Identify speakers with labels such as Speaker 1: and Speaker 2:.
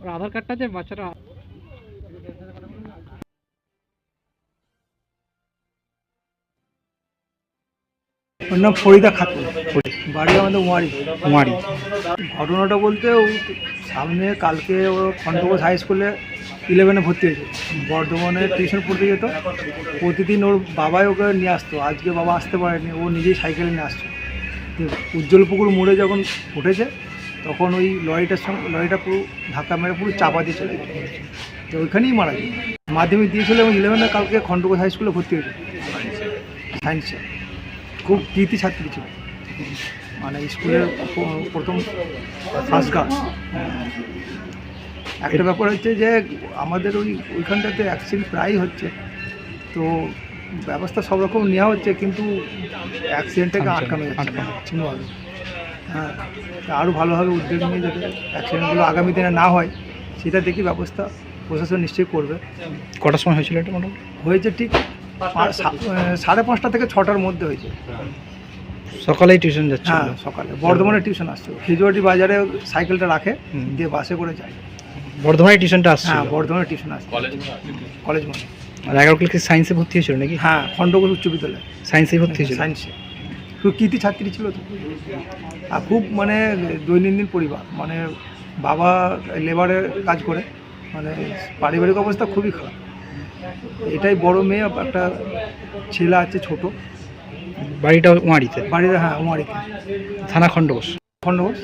Speaker 1: ওর আধার কার্ডটা যে বাচ্চারা
Speaker 2: ওর নাম ফরিদা খাতুন। বাড়ি আমাদের ওয়ারি।
Speaker 1: ওয়ারি।
Speaker 2: ঘটনাটা বলতে ও সামনে কালকে ও খন্ডবোস হাই স্কুলে ইলেভেনে ভর্তি হয়েছে। বর্ধমানে টিউশন পড়তে যেত। প্রতিদিন ওর বাবাই ওকে নিয়ে আসতো। আজকে বাবা আসতে পারেনি। ও নিজেই সাইকেলে নিয়ে আসতো তো উজ্জ্বল পুকুর মোড়ে যখন উঠেছে, তখন ওই লরিটার সঙ্গে, লরিটা পুরো ধাক্কা মেরে পুরো চাপা দিয়ে চলে তো ওইখানেই মারা যায় মাধ্যমিক দিয়েছিল এবং ইলেভেনে কালকে খন্ডঘোষ হাই স্কুলে ভর্তি হয়েছে। সায়েন্সে খুব কৃতি ছাত্রী ছিল। মানে স্কুলের প্রথম ফার্স্ট একটা ব্যাপার হচ্ছে যে আমাদের ওই, ওইখানটাতে অ্যাক্সিডেন্ট প্রায়ই হচ্ছে। তো ব্যবস্থা সব রকম নেওয়া হচ্ছে কিন্তু অ্যাক্সিডেন্টটাকে আটকানো যাচ্ছে। কোনোভাবে হ্যাঁ আরও ভালোভাবে উদ্যোগ নিয়ে যাতে অ্যাক্সিডেন্টগুলো আগামী দিনে না হয় সেটা দেখি ব্যবস্থা প্রশাসন নিশ্চয়ই করবে।
Speaker 1: কটার সময় হয়েছিল এটা মোটামুটি?
Speaker 2: হয়েছে ঠিক সাড়ে পাঁচটা থেকে ছটার মধ্যে হয়েছে।
Speaker 1: সকালেই টিউশন যাচ্ছে
Speaker 2: হ্যাঁ সকালে। বর্ধমানে টিউশন আসছে। খিজুয়াটি বাজারে সাইকেলটা রাখে দিয়ে বাসে করে যায়।
Speaker 1: বর্ধমানে টিউশনটা আসছে
Speaker 2: হ্যাঁ বর্ধমানে টিউশন আসছে। কলেজ মানে
Speaker 1: আর এগারো ক্লাসে সায়েন্সে ভর্তি হয়েছিল নাকি?
Speaker 2: হ্যাঁ খণ্ডঘোষ উচ্চ বিদ্যালয়।
Speaker 1: সায়েন্সে ভর্তি হয়েছিল?
Speaker 2: সায়েন্সে। খুব কৃতি ছাত্রী ছিল তো। আর খুব মানে দৈনন্দিন পরিবার মানে বাবা লেবারের কাজ করে মানে পারিবারিক অবস্থা খুবই খারাপ। এটাই বড় মেয়ে একটা ছেলে আছে ছোট।
Speaker 1: বাড়িটা ওয়ারিতে
Speaker 2: বাড়িতে হ্যাঁ উমারিতে
Speaker 1: থানা খণ্ডঘোষ
Speaker 2: খণ্ডঘোষ